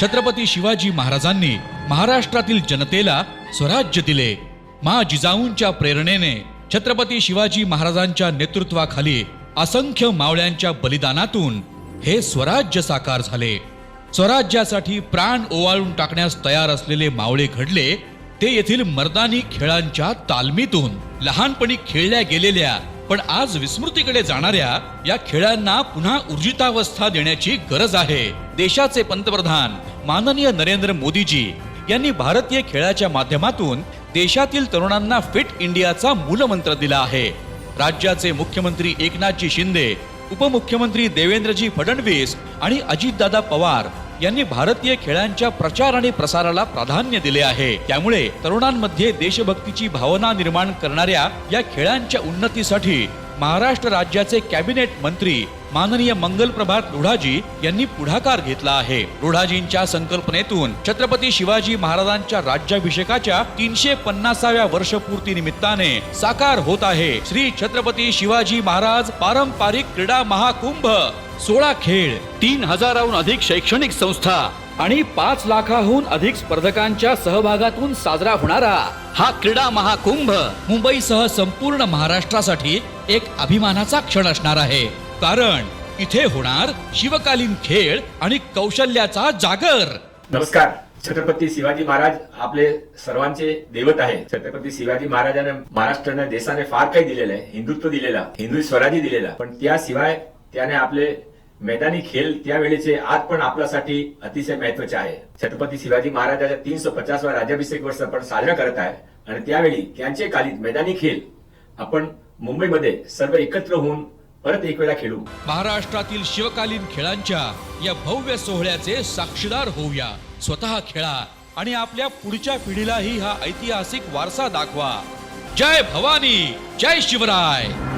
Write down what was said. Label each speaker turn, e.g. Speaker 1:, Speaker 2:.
Speaker 1: छत्रपती शिवाजी महाराजांनी महाराष्ट्रातील जनतेला स्वराज्य दिले. मा जिजाऊंच्या प्रेरणेने छत्रपती शिवाजी महाराजांच्या नेतृत्वाखाली असंख्य मावळ्यांच्या बलिदानातून हे स्वराज्य साकार झाले. स्वराज्यासाठी प्राण ओवाळून टाकण्यास तयार असलेले मावळे घडले ते येथील मर्दानी खेळांच्या तालमीतून लहानपणी खेळल्या गेलेल्या पण आज विस्मृतीकडे जाणाऱ्या या खेळांना पुन्हा ऊर्जितावस्था देण्याची गरज आहे. देशाचे पंतप्रधान माननीय नरेंद्र मोदीजी यांनी भारतीय खेळाच्या माध्यमातून देशातील तरुणांना फिट इंडियाचा मूलमंत्र दिला आहे. राज्याचे मुख्यमंत्री एकनाथजी शिंदे उपमुख्यमंत्री देवेंद्रजी फडणवीस आणि अजितदादा पवार यांनी भारतीय खेळांच्या प्रचार आणि प्रसाराला प्राधान्य दिले आहे. त्यामुळे तरुणांमध्ये देशभक्तीची भावना निर्माण करणाऱ्या या खेळांच्या उन्नतीसाठी महाराष्ट्र राज्याचे कॅबिनेट मंत्री माननीय मंगल प्रभात रुढाजी यांनी पुढाकार घेतला आहे. रुढाजींच्या संकल्पनेतून छत्रपती शिवाजी महाराजांच्या राज्याभिषेकाच्या तीनशे पन्नासाव्या वर्षपूर्ती निमित्ताने साकार होत आहे. श्री छत्रपती शिवाजी महाराज पारंपरिक क्रीडा महाकुंभ सोळा खेळ तीन हजाराहून अधिक शैक्षणिक संस्था आणि पाच लाखाहून अधिक स्पर्धकांच्या सहभागातून साजरा होणारा हा क्रीडा महाकुंभ मुंबईसह संपूर्ण महाराष्ट्रासाठी एक अभिमानाचा क्षण असणार आहे. कारण इथे होणार शिवकालीन खेळ आणि कौशल्याचा जागर.
Speaker 2: नमस्कार. छत्रपती शिवाजी महाराज आपले सर्वांचे दैवत आहे छत्रपती शिवाजी महाराजांना महाराष्ट्राने देशाने फार काही दिलेलं आहे. हिंदुत्व दिलेला हिंदू स्वराज्य दिलेला. पण त्याशिवाय त्याने आपले मैदानी खेळ त्यावेळेचे आज पण आपल्यासाठी अतिशय महत्त्वाचे आहे. छत्रपती शिवाजी महाराजाच्या तीनशे पचासवा राज्याभिषेक वर्ष आपण साजरा करत आहे. आणि त्यावेळी त्यांचे कालीत मैदानी खेळ आपण मुंबईमध्ये सर्व एकत्र होऊन परत एक वेळा खेळू.
Speaker 1: महाराष्ट्रातील शिवकालीन खेळांच्या या भव्य सोहळ्याचे साक्षीदार होऊया. स्वतः खेळा आणि आपल्या पुढच्या पिढीलाही हा ऐतिहासिक वारसा दाखवा. जय भवानी जय शिवराय.